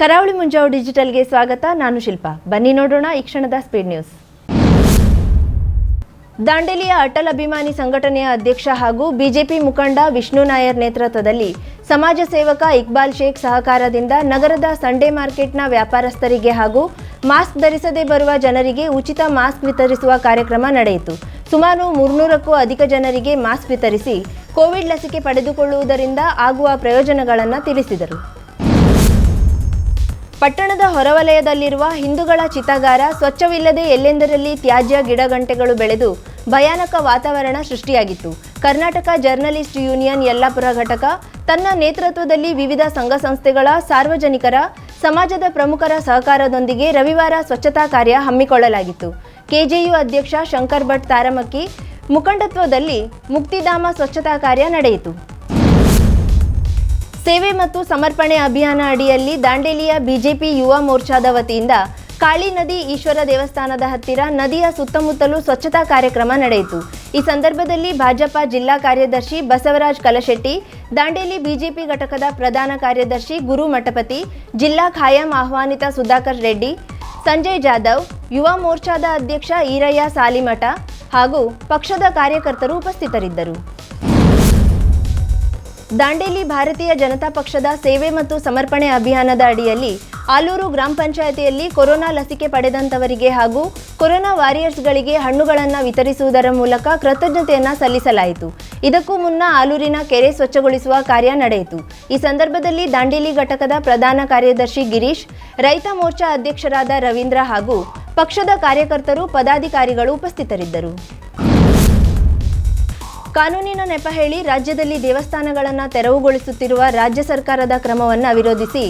ಕರಾವಳಿ ಮುಂಜಾವು ಡಿಜಿಟಲ್ಗೆ ಸ್ವಾಗತ. ನಾನು ಶಿಲ್ಪ. ಬನ್ನಿ ನೋಡೋಣ ಈ ಕ್ಷಣದ ಸ್ಪೀಡ್ ನ್ಯೂಸ್. ದಾಂಡೇಲಿಯ ಅಟಲ್ ಅಭಿಮಾನಿ ಸಂಘಟನೆಯ ಅಧ್ಯಕ್ಷ ಹಾಗೂ ಬಿಜೆಪಿ ಮುಖಂಡ ವಿಷ್ಣು ನಾಯರ್ ನೇತೃತ್ವದಲ್ಲಿ ಸಮಾಜ ಸೇವಕ ಇಕ್ಬಾಲ್ ಶೇಖ್ ಸಹಕಾರದಿಂದ ನಗರದ ಸಂಡೇ ಮಾರ್ಕೆಟ್ನ ವ್ಯಾಪಾರಸ್ಥರಿಗೆ ಹಾಗೂ ಮಾಸ್ಕ್ ಧರಿಸದೇ ಬರುವ ಜನರಿಗೆ ಉಚಿತ ಮಾಸ್ಕ್ ವಿತರಿಸುವ ಕಾರ್ಯಕ್ರಮ ನಡೆಯಿತು. ಸುಮಾರು ಮುರ್ನೂರಕ್ಕೂ ಅಧಿಕ ಜನರಿಗೆ ಮಾಸ್ಕ್ ವಿತರಿಸಿ ಕೋವಿಡ್ ಲಸಿಕೆ ಪಡೆದುಕೊಳ್ಳುವುದರಿಂದ ಆಗುವ ಪ್ರಯೋಜನಗಳನ್ನು ತಿಳಿಸಿದರು. ಪಟ್ಟಣದ ಹೊರವಲಯದಲ್ಲಿರುವ ಹಿಂದೂಗಳ ಚಿತಾಗಾರ ಸ್ವಚ್ಛವಿಲ್ಲದೆ ಎಲ್ಲೆಂದರಲ್ಲಿ ತ್ಯಾಜ್ಯ ಗಿಡಗಂಟೆಗಳು ಬೆಳೆದು ಭಯಾನಕ ವಾತಾವರಣ ಸೃಷ್ಟಿಯಾಗಿತ್ತು. ಕರ್ನಾಟಕ ಜರ್ನಲಿಸ್ಟ್ ಯೂನಿಯನ್ ಯಲ್ಲಾಪುರ ಘಟಕ ತನ್ನ ನೇತೃತ್ವದಲ್ಲಿ ವಿವಿಧ ಸಂಘ ಸಂಸ್ಥೆಗಳ ಸಾರ್ವಜನಿಕರ, ಸಮಾಜದ ಪ್ರಮುಖರ ಸಹಕಾರದೊಂದಿಗೆ ರವಿವಾರ ಸ್ವಚ್ಛತಾ ಕಾರ್ಯ ಹಮ್ಮಿಕೊಳ್ಳಲಾಗಿತ್ತು. ಕೆಜೆಯು ಅಧ್ಯಕ್ಷ ಶಂಕರ್ ಭಟ್ ತಾರಮಕ್ಕಿ ಮುಖಂಡತ್ವದಲ್ಲಿ ಮುಕ್ತಿಧಾಮ ಸ್ವಚ್ಛತಾ ಕಾರ್ಯ ನಡೆಯಿತು. ಸೇವೆ ಮತ್ತು ಸಮರ್ಪಣೆ ಅಭಿಯಾನ ಅಡಿಯಲ್ಲಿ ದಾಂಡೇಲಿಯ ಬಿಜೆಪಿ ಯುವ ಮೋರ್ಚಾದ ವತಿಯಿಂದ ಕಾಳಿ ನದಿ ಈಶ್ವರ ದೇವಸ್ಥಾನದ ಹತ್ತಿರ ನದಿಯ ಸುತ್ತಮುತ್ತಲೂ ಸ್ವಚ್ಛತಾ ಕಾರ್ಯಕ್ರಮ ನಡೆಯಿತು. ಈ ಸಂದರ್ಭದಲ್ಲಿ ಭಾಜಪ ಜಿಲ್ಲಾ ಕಾರ್ಯದರ್ಶಿ ಬಸವರಾಜ್ ಕಲಶೆಟ್ಟಿ, ದಾಂಡೇಲಿ ಬಿಜೆಪಿ ಘಟಕದ ಪ್ರಧಾನ ಕಾರ್ಯದರ್ಶಿ ಗುರು ಮಠಪತಿ, ಜಿಲ್ಲಾ ಖಾಯಂ ಆಹ್ವಾನಿತ ಸುಧಾಕರ್ ರೆಡ್ಡಿ, ಸಂಜಯ್ ಜಾಧವ್, ಯುವ ಮೋರ್ಚಾದ ಅಧ್ಯಕ್ಷ ಈರಯ್ಯ ಸಾಲಿಮಠ ಹಾಗೂ ಪಕ್ಷದ ಕಾರ್ಯಕರ್ತರು ಉಪಸ್ಥಿತರಿದ್ದರು. ದಾಂಡೇಲಿ ಭಾರತೀಯ ಜನತಾ ಪಕ್ಷದ ಸೇವೆ ಮತ್ತು ಸಮರ್ಪಣೆ ಅಭಿಯಾನದ ಅಡಿಯಲ್ಲಿ ಆಲೂರು ಗ್ರಾಮ ಪಂಚಾಯತಿಯಲ್ಲಿ ಕೊರೋನಾ ಲಸಿಕೆ ಪಡೆದಂತವರಿಗೆ ಹಾಗೂ ಕೊರೋನಾ ವಾರಿಯರ್ಸ್ಗಳಿಗೆ ಹಣ್ಣುಗಳನ್ನು ವಿತರಿಸುವುದರ ಮೂಲಕ ಕೃತಜ್ಞತೆಯನ್ನು ಸಲ್ಲಿಸಲಾಯಿತು. ಇದಕ್ಕೂ ಮುನ್ನ ಆಲೂರಿನ ಕೆರೆ ಸ್ವಚ್ಛಗೊಳಿಸುವ ಕಾರ್ಯ ನಡೆಯಿತು. ಈ ಸಂದರ್ಭದಲ್ಲಿ ದಾಂಡೇಲಿ ಘಟಕದ ಪ್ರಧಾನ ಕಾರ್ಯದರ್ಶಿ ಗಿರೀಶ್, ರೈತ ಮೋರ್ಚಾ ಅಧ್ಯಕ್ಷರಾದ ರವೀಂದ್ರ ಹಾಗೂ ಪಕ್ಷದ ಕಾರ್ಯಕರ್ತರು ಪದಾಧಿಕಾರಿಗಳು ಉಪಸ್ಥಿತರಿದ್ದರು. ಕಾನೂನಿನ ನೆಪ ಹೇಳಿ ರಾಜ್ಯದಲ್ಲಿ ದೇವಸ್ಥಾನಗಳನ್ನು ತೆರವುಗೊಳಿಸುತ್ತಿರುವ ರಾಜ್ಯ ಸರ್ಕಾರದ ಕ್ರಮವನ್ನು ವಿರೋಧಿಸಿ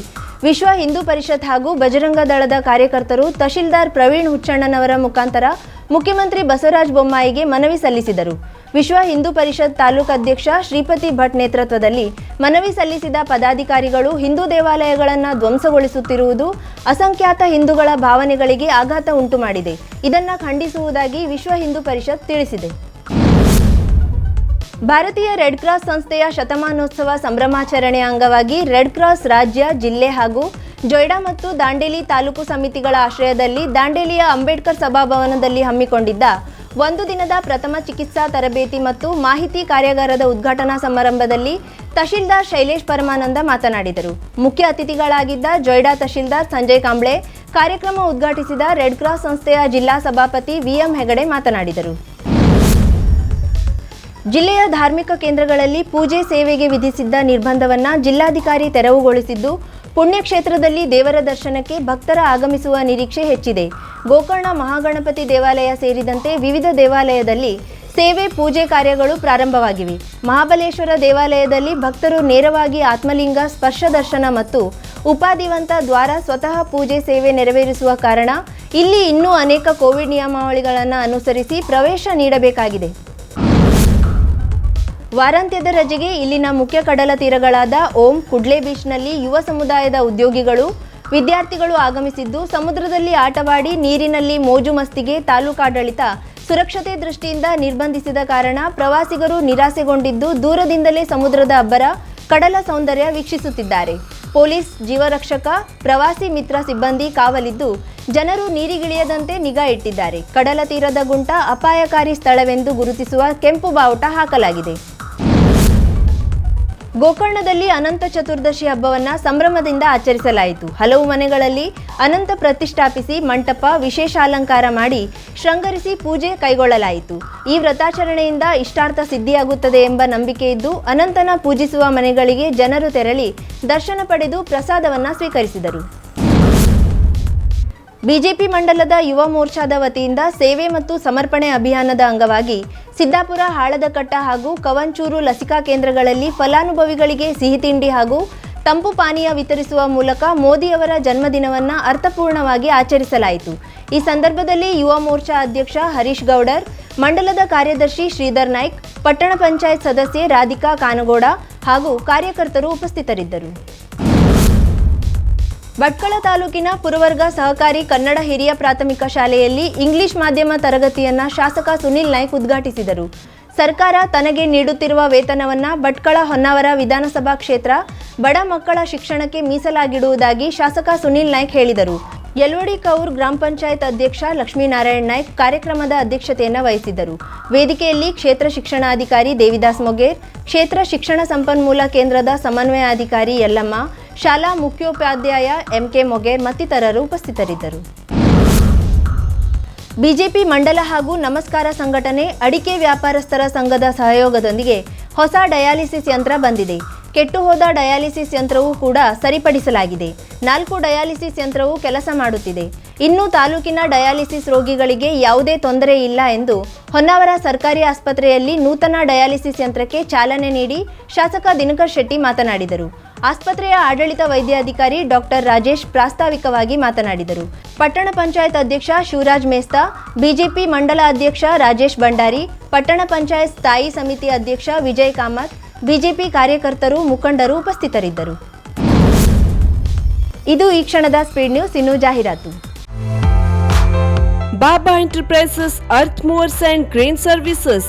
ವಿಶ್ವ ಹಿಂದೂ ಪರಿಷತ್ ಹಾಗೂ ಬಜರಂಗ ದಳದ ಕಾರ್ಯಕರ್ತರು ತಹಶೀಲ್ದಾರ್ ಪ್ರವೀಣ್ ಹುಚ್ಚಣ್ಣನವರ ಮುಖಾಂತರ ಮುಖ್ಯಮಂತ್ರಿ ಬಸವರಾಜ ಬೊಮ್ಮಾಯಿಗೆ ಮನವಿ ಸಲ್ಲಿಸಿದರು. ವಿಶ್ವ ಹಿಂದೂ ಪರಿಷತ್ ತಾಲೂಕು ಅಧ್ಯಕ್ಷ ಶ್ರೀಪತಿ ಭಟ್ ನೇತೃತ್ವದಲ್ಲಿ ಮನವಿ ಸಲ್ಲಿಸಿದ ಪದಾಧಿಕಾರಿಗಳು ಹಿಂದೂ ದೇವಾಲಯಗಳನ್ನು ಧ್ವಂಸಗೊಳಿಸುತ್ತಿರುವುದು ಅಸಂಖ್ಯಾತ ಹಿಂದೂಗಳ ಭಾವನೆಗಳಿಗೆ ಆಘಾತ ಉಂಟು ಮಾಡಿದೆ ಇದನ್ನು ಖಂಡಿಸುವುದಾಗಿ ವಿಶ್ವ ಹಿಂದೂ ಪರಿಷತ್ ತಿಳಿಸಿದೆ. ಭಾರತೀಯ ರೆಡ್ ಕ್ರಾಸ್ ಸಂಸ್ಥೆಯ ಶತಮಾನೋತ್ಸವ ಸಂಭ್ರಮಾಚರಣೆಯ ಅಂಗವಾಗಿ ರೆಡ್ ಕ್ರಾಸ್ ರಾಜ್ಯ, ಜಿಲ್ಲೆ ಹಾಗೂ ಜೊಯ್ಡಾ ಮತ್ತು ದಾಂಡೇಲಿ ತಾಲೂಕು ಸಮಿತಿಗಳ ಆಶ್ರಯದಲ್ಲಿ ದಾಂಡೇಲಿಯ ಅಂಬೇಡ್ಕರ್ ಸಭಾಭವನದಲ್ಲಿ ಹಮ್ಮಿಕೊಂಡಿದ್ದ ಒಂದು ದಿನದ ಪ್ರಥಮ ಚಿಕಿತ್ಸಾ ತರಬೇತಿ ಮತ್ತು ಮಾಹಿತಿ ಕಾರ್ಯಾಗಾರದ ಉದ್ಘಾಟನಾ ಸಮಾರಂಭದಲ್ಲಿ ತಹಶೀಲ್ದಾರ್ ಶೈಲೇಶ್ ಪರಮಾನಂದ ಮಾತನಾಡಿದರು. ಮುಖ್ಯ ಅತಿಥಿಗಳಾಗಿದ್ದ ಜೊಯ್ಡಾ ತಹಶೀಲ್ದಾರ್ ಸಂಜಯ್ ಕಾಂಬ್ಳೆ ಕಾರ್ಯಕ್ರಮ ಉದ್ಘಾಟಿಸಿದ ರೆಡ್ ಕ್ರಾಸ್ ಸಂಸ್ಥೆಯ ಜಿಲ್ಲಾ ಸಭಾಪತಿ ವಿಎಂ ಹೆಗಡೆ ಮಾತನಾಡಿದರು. ಜಿಲ್ಲೆಯ ಧಾರ್ಮಿಕ ಕೇಂದ್ರಗಳಲ್ಲಿ ಪೂಜೆ ಸೇವೆಗೆ ವಿಧಿಸಿದ್ದ ನಿರ್ಬಂಧವನ್ನು ಜಿಲ್ಲಾಧಿಕಾರಿ ತೆರವುಗೊಳಿಸಿದ್ದು, ಪುಣ್ಯಕ್ಷೇತ್ರದಲ್ಲಿ ದೇವರ ದರ್ಶನಕ್ಕೆ ಭಕ್ತರ ಆಗಮಿಸುವ ನಿರೀಕ್ಷೆ ಹೆಚ್ಚಿದೆ. ಗೋಕರ್ಣ ಮಹಾಗಣಪತಿ ದೇವಾಲಯ ಸೇರಿದಂತೆ ವಿವಿಧ ದೇವಾಲಯದಲ್ಲಿ ಸೇವೆ ಪೂಜೆ ಕಾರ್ಯಗಳು ಪ್ರಾರಂಭವಾಗಿವೆ. ಮಹಾಬಲೇಶ್ವರ ದೇವಾಲಯದಲ್ಲಿ ಭಕ್ತರು ನೇರವಾಗಿ ಆತ್ಮಲಿಂಗ, ಸ್ಪರ್ಶ ದರ್ಶನ ಮತ್ತು ಉಪಾದಿವಂತ ದ್ವಾರ ಸ್ವತಃ ಪೂಜೆ ಸೇವೆ ನೆರವೇರಿಸುವ ಕಾರಣ ಇಲ್ಲಿ ಇನ್ನೂ ಅನೇಕ ಕೋವಿಡ್ ನಿಯಮಾವಳಿಗಳನ್ನು ಅನುಸರಿಸಿ ಪ್ರವೇಶ ನೀಡಬೇಕಾಗಿದೆ. ವಾರಾಂತ್ಯದ ರಜೆಗೆ ಇಲ್ಲಿನ ಮುಖ್ಯ ಕಡಲ ತೀರಗಳಾದ ಓಂ ಕುಡ್ಲೆ ಬೀಚ್ನಲ್ಲಿ ಯುವ ಸಮುದಾಯದ ಉದ್ಯೋಗಿಗಳು, ವಿದ್ಯಾರ್ಥಿಗಳು ಆಗಮಿಸಿದ್ದು, ಸಮುದ್ರದಲ್ಲಿ ಆಟವಾಡಿ ನೀರಿನಲ್ಲಿ ಮೋಜು ಮಸ್ತಿಗೆ ತಾಲೂಕಾಡಳಿತ ಸುರಕ್ಷತೆ ದೃಷ್ಟಿಯಿಂದ ನಿರ್ಬಂಧಿಸಿದ ಕಾರಣ ಪ್ರವಾಸಿಗರು ನಿರಾಸೆಗೊಂಡಿದ್ದು, ದೂರದಿಂದಲೇ ಸಮುದ್ರದ ಅಬ್ಬರ ಕಡಲ ಸೌಂದರ್ಯ ವೀಕ್ಷಿಸುತ್ತಿದ್ದಾರೆ. ಪೊಲೀಸ್ ಜೀವರಕ್ಷಕ ಪ್ರವಾಸಿ ಮಿತ್ರ ಸಿಬ್ಬಂದಿ ಕಾವಲಿದ್ದು, ಜನರು ನೀರಿಗಿಳಿಯದಂತೆ ನಿಗಾ ಇಟ್ಟಿದ್ದಾರೆ. ಕಡಲ ತೀರದ ಗುಂಟ ಅಪಾಯಕಾರಿ ಸ್ಥಳವೆಂದು ಗುರುತಿಸುವ ಕೆಂಪು ಬಾವುಟ ಹಾಕಲಾಗಿದೆ. ಗೋಕರ್ಣದಲ್ಲಿ ಅನಂತ ಚತುರ್ದಶಿ ಹಬ್ಬವನ್ನು ಸಂಭ್ರಮದಿಂದ ಆಚರಿಸಲಾಯಿತು. ಹಲವು ಮನೆಗಳಲ್ಲಿ ಅನಂತ ಪ್ರತಿಷ್ಠಾಪಿಸಿ ಮಂಟಪ ವಿಶೇಷ ಅಲಂಕಾರ ಮಾಡಿ ಶೃಂಗರಿಸಿ ಪೂಜೆ ಕೈಗೊಳ್ಳಲಾಯಿತು. ಈ ವ್ರತಾಚರಣೆಯಿಂದ ಇಷ್ಟಾರ್ಥ ಸಿದ್ಧಿಯಾಗುತ್ತದೆ ಎಂಬ ನಂಬಿಕೆ ಇದ್ದು, ಅನಂತನ ಪೂಜಿಸುವ ಮನೆಗಳಿಗೆ ಜನರು ತೆರಳಿ ದರ್ಶನ ಪಡೆದು ಪ್ರಸಾದವನ್ನ ಸ್ವೀಕರಿಸಿದರು. ಬಿಜೆಪಿ ಮಂಡಲದ ಯುವ ಮೋರ್ಚಾದ ವತಿಯಿಂದ ಸೇವೆ ಮತ್ತು ಸಮರ್ಪಣೆ ಅಭಿಯಾನದ ಅಂಗವಾಗಿ ಸಿದ್ದಾಪುರ, ಹಾಳದಕಟ್ಟ ಹಾಗೂ ಕವಂಚೂರು ಲಸಿಕಾ ಕೇಂದ್ರಗಳಲ್ಲಿ ಫಲಾನುಭವಿಗಳಿಗೆ ಸಿಹಿತಿಂಡಿ ಹಾಗೂ ತಂಪು ಪಾನೀಯ ವಿತರಿಸುವ ಮೂಲಕ ಮೋದಿಯವರ ಜನ್ಮದಿನವನ್ನು ಅರ್ಥಪೂರ್ಣವಾಗಿ ಆಚರಿಸಲಾಯಿತು. ಈ ಸಂದರ್ಭದಲ್ಲಿ ಯುವ ಮೋರ್ಚಾ ಅಧ್ಯಕ್ಷ ಹರೀಶ್ ಗೌಡರ್, ಮಂಡಲದ ಕಾರ್ಯದರ್ಶಿ ಶ್ರೀಧರ್ ನಾಯ್ಕ್, ಪಟ್ಟಣ ಪಂಚಾಯತ್ ಸದಸ್ಯೆ ರಾಧಿಕಾ ಕಾನಗೋಡ ಹಾಗೂ ಕಾರ್ಯಕರ್ತರು ಉಪಸ್ಥಿತರಿದ್ದರು. ಭಟ್ಕಳ ತಾಲೂಕಿನ ಪುರವರ್ಗ ಸಹಕಾರಿ ಕನ್ನಡ ಹಿರಿಯ ಪ್ರಾಥಮಿಕ ಶಾಲೆಯಲ್ಲಿ ಇಂಗ್ಲಿಷ್ ಮಾಧ್ಯಮ ತರಗತಿಯನ್ನ ಶಾಸಕ ಸುನಿಲ್ ನಾಯ್ಕ್ ಉದ್ಘಾಟಿಸಿದರು. ಸರ್ಕಾರ ತನಗೆ ನೀಡುತ್ತಿರುವ ವೇತನವನ್ನ ಭಟ್ಕಳ ಹೊನ್ನಾವರ ವಿಧಾನಸಭಾ ಕ್ಷೇತ್ರ ಬಡ ಮಕ್ಕಳ ಶಿಕ್ಷಣಕ್ಕೆ ಮೀಸಲಾಗಿಡುವುದಾಗಿ ಶಾಸಕ ಸುನಿಲ್ ನಾಯ್ಕ್ ಹೇಳಿದರು. ಯಲ್ವಡಿ ಕೌರ್ ಗ್ರಾಮ ಪಂಚಾಯತ್ ಅಧ್ಯಕ್ಷ ಲಕ್ಷ್ಮೀನಾರಾಯಣ್ ನಾಯ್ಕ್ ಕಾರ್ಯಕ್ರಮದ ಅಧ್ಯಕ್ಷತೆಯನ್ನು ವಹಿಸಿದ್ದರು. ವೇದಿಕೆಯಲ್ಲಿ ಕ್ಷೇತ್ರ ಶಿಕ್ಷಣಾಧಿಕಾರಿ ದೇವಿದಾಸ್ ಮೊಗೇರ್, ಕ್ಷೇತ್ರ ಶಿಕ್ಷಣ ಸಂಪನ್ಮೂಲ ಕೇಂದ್ರದ ಸಮನ್ವಯಾಧಿಕಾರಿ ಯಲ್ಲಮ್ಮ ಶಾಲಾ ಮುಖ್ಯೋಪಾಧ್ಯಾಯ ಎಂಕೆ ಮೊಗೇರ್ ಮತ್ತಿತರರು ಉಪಸ್ಥಿತರಿದ್ದರು. ಬಿಜೆಪಿ ಮಂಡಲ ಹಾಗೂ ನಮಸ್ಕಾರ ಸಂಘಟನೆ ಅಡಿಕೆ ವ್ಯಾಪಾರಸ್ಥರ ಸಂಘದ ಸಹಯೋಗದೊಂದಿಗೆ ಹೊಸ ಡಯಾಲಿಸಿಸ್ ಯಂತ್ರ ಬಂದಿದೆ. ಕೆಟ್ಟು ಹೋದ ಡಯಾಲಿಸಿಸ್ ಯಂತ್ರವೂ ಕೂಡ ಸರಿಪಡಿಸಲಾಗಿದೆ. ನಾಲ್ಕು ಡಯಾಲಿಸಿಸ್ ಯಂತ್ರವು ಕೆಲಸ ಮಾಡುತ್ತಿದೆ. ಇನ್ನು ತಾಲೂಕಿನ ಡಯಾಲಿಸಿಸ್ ರೋಗಿಗಳಿಗೆ ಯಾವುದೇ ತೊಂದರೆ ಇಲ್ಲ ಎಂದು ಹೊನ್ನಾವರ ಸರ್ಕಾರಿ ಆಸ್ಪತ್ರೆಯಲ್ಲಿ ನೂತನ ಡಯಾಲಿಸಿಸ್ ಯಂತ್ರಕ್ಕೆ ಚಾಲನೆ ನೀಡಿ ಶಾಸಕ ದಿನಕರ್ ಶೆಟ್ಟಿ ಮಾತನಾಡಿದರು. ಆಸ್ಪತ್ರೆಯ ಆಡಳಿತ ವೈದ್ಯಾಧಿಕಾರಿ ಡಾಕ್ಟರ್ ರಾಜೇಶ್ ಪ್ರಾಸ್ತಾವಿಕವಾಗಿ ಮಾತನಾಡಿದರು. ಪಟ್ಟಣ ಪಂಚಾಯತ್ ಅಧ್ಯಕ್ಷ ಶಿವರಾಜ್ ಮೇಸ್ತಾ, ಬಿಜೆಪಿ ಮಂಡಲ ಅಧ್ಯಕ್ಷ ರಾಜೇಶ್ ಭಂಡಾರಿ, ಪಟ್ಟಣ ಪಂಚಾಯತ್ ಸ್ಥಾಯಿ ಸಮಿತಿ ಅಧ್ಯಕ್ಷ ವಿಜಯ್ ಕಾಮತ್, ಬಿಜೆಪಿ ಕಾರ್ಯಕರ್ತರು, ಮುಖಂಡರು ಉಪಸ್ಥಿತರಿದ್ದರು. ಇದು ಈ ಕ್ಷಣದ ಸ್ಪೀಡ್ ನ್ಯೂಸ್ ಇನ್ನು ಜಾಹೀರಾತು. Baba enterprises earth movers and crane services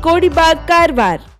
Kodibag Karwar.